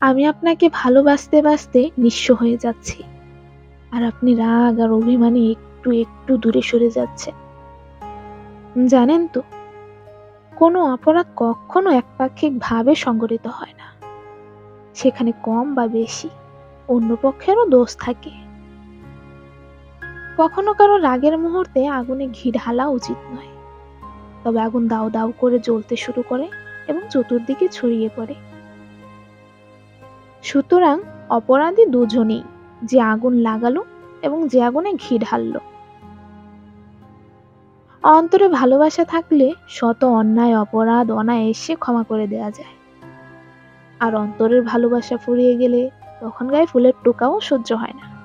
আমি আপনাকে ভালোবাসতে বাসতে নিঃস্ব হয়ে যাচ্ছি। আর আপনি রাগ আর অভিমানে একটু একটু দূরে সরে যাচ্ছেন। জানেন তো, কোনো অপরাধ কখনো একপাক্ষিক ভাবে সংগঠিত হয় না। সেখানে কম বা বেশি অন্য পক্ষেরও দোষ থাকে। কখনো কারও রাগের মুহূর্তে আগুনে ঘি ঢালা উচিত নয়। তবে আগুন দাও দাও করে জ্বলতে শুরু করে এবং চতুর্দিকে ছড়িয়ে পড়ে। সুতরাং অপরাধী দুজনেই যে আগুন লাগালো এবং যে আগুনে ঘি ঢাললো। অন্তরে ভালোবাসা থাকলে শত অন্যায়, অপরাধ, অনায়াসে ক্ষমা করে দেয়া যায়। আর অন্তরের ভালোবাসা ফুরিয়ে গেলে তখন গায়ে ফুলের টোকাও সহ্য হয় না।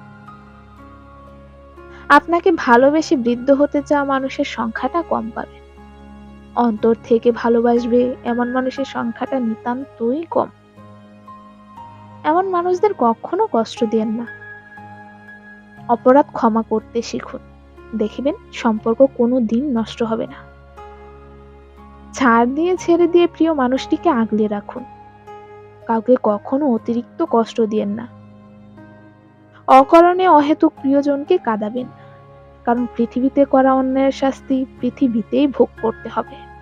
আপনাকে ভালোবেসে বৃদ্ধ হতে চাওয়া মানুষের সংখ্যাটা কম পাবে। অন্তর থেকে ভালোবাসবে এমন মানুষের সংখ্যাটা নিতান্তই কম। এমন মানুষদের কখনো কষ্ট দেন না। অপরাধ ক্ষমা করতে শিখুন। দেখবেন, সম্পর্ক কোনো দিন নষ্ট হবে না। ছাড় দিয়ে ছেড়ে দিয়ে প্রিয় মানুষটিকে আগলে রাখুন। কাউকে কখনো অতিরিক্ত কষ্ট দিয়েন না। অকারণে অহেতুক প্রিয়জনকে কাঁদাবেন। কারণ পৃথিবীতে করা অন্যায়ের শাস্তি পৃথিবীতেই ভোগ করতে হবে।